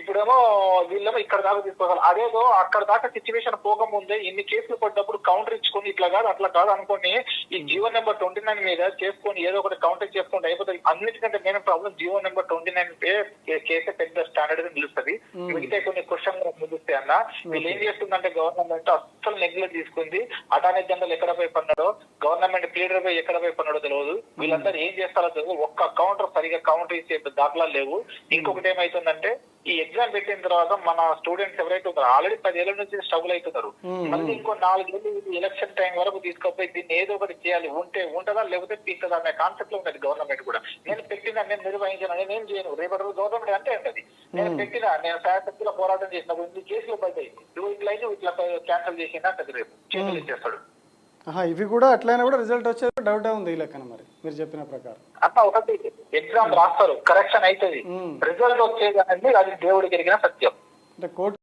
ఇప్పుడేమో వీళ్ళేమో ఇక్కడ దాకా తీసుకోగలరు అదేదో అక్కడ దాకా సిచ్యువేషన్ పోకముందే ఇన్ని కేసులు పడ్డప్పుడు కౌంటర్ ఇచ్చుకొని ఇట్లా కాదు అట్లా కాదు అనుకొని ఈ జీవో నెంబర్ ట్వంటీ నైన్ మీద చేసుకొని ఏదో ఒకటి కౌంటర్ చేసుకుంటే అయిపోతుంది అన్నిటికంటే main problem G O number twenty nine కేసే పెద్ద స్టాండర్డ్గా నిలుస్తుంది. మిగతా కొన్ని క్వశ్చన్ నిలుస్తాయి అన్న వీళ్ళు ఏం చేస్తుందంటే గవర్నమెంట్ అస్సలు నెగ్లెక్ట్ తీసుకుంది. అటానీ జనరల్ ఎక్కడ పోయి పన్నాడో గవర్నమెంట్ ప్లీడర్ పోయి ఎక్కడ పోయి పన్నాడో తెలియదు వీళ్ళందరూ ఏం చేస్తారో తెలియదు ఒక్క కౌంటర్ సరిగా కౌంటర్ ఇచ్చే దాఖలా లేవు. ఇంకొకటి ఏమైతుందంటే ఈ ఎగ్జామ్ పెట్టిన తర్వాత మన స్టూడెంట్స్ ఎవరైతే ఉన్నారో ఆల్రెడీ పదేళ్ళ నుంచి స్ట్రగుల్ అవుతున్నారు. మళ్ళీ ఇంకో నాలుగేళ్ళు ఎలక్షన్ టైం వరకు తీసుకపోయి దీన్ని ఏదో ఒకటి చేయాలి. ఉంటే ఉంటుందా లేకపోతే పీకుతుందా అనే కాన్సెప్ట్లో ఉన్నది గవర్నమెంట్ కూడా. నేను పెట్టిన నేను నిర్వహించిన నేను ఏం చేయను? రేపటి రోజు గవర్నమెంట్ అంటే అంటది నేను పెట్టిన నేను శాసనసభ్యుల పోరాటం చేసినప్పుడు ఇన్ని కేసులు పడ్డాయి నువ్వు ఇట్లా అయితే ఇట్లా క్యాన్సిల్ చేసిందా అంటది రేపు. చేతులు ఇచ్చేస్తాడు. ఇవి కూడా అట్లయినా కూడా రిజల్ట్ వచ్చేది డౌటే ఉంది ఈ లెక్కన మరి మీరు చెప్పిన ప్రకారం. అట్లా ఒకటి ఎగ్జామ్ రాస్తారు కరెక్షన్ అవుతుంది మ్మ్. రిజల్ట్ వచ్చేది అనేది అది దేవుడికి ఎరిగిన సత్యం. అంటే కోర్టు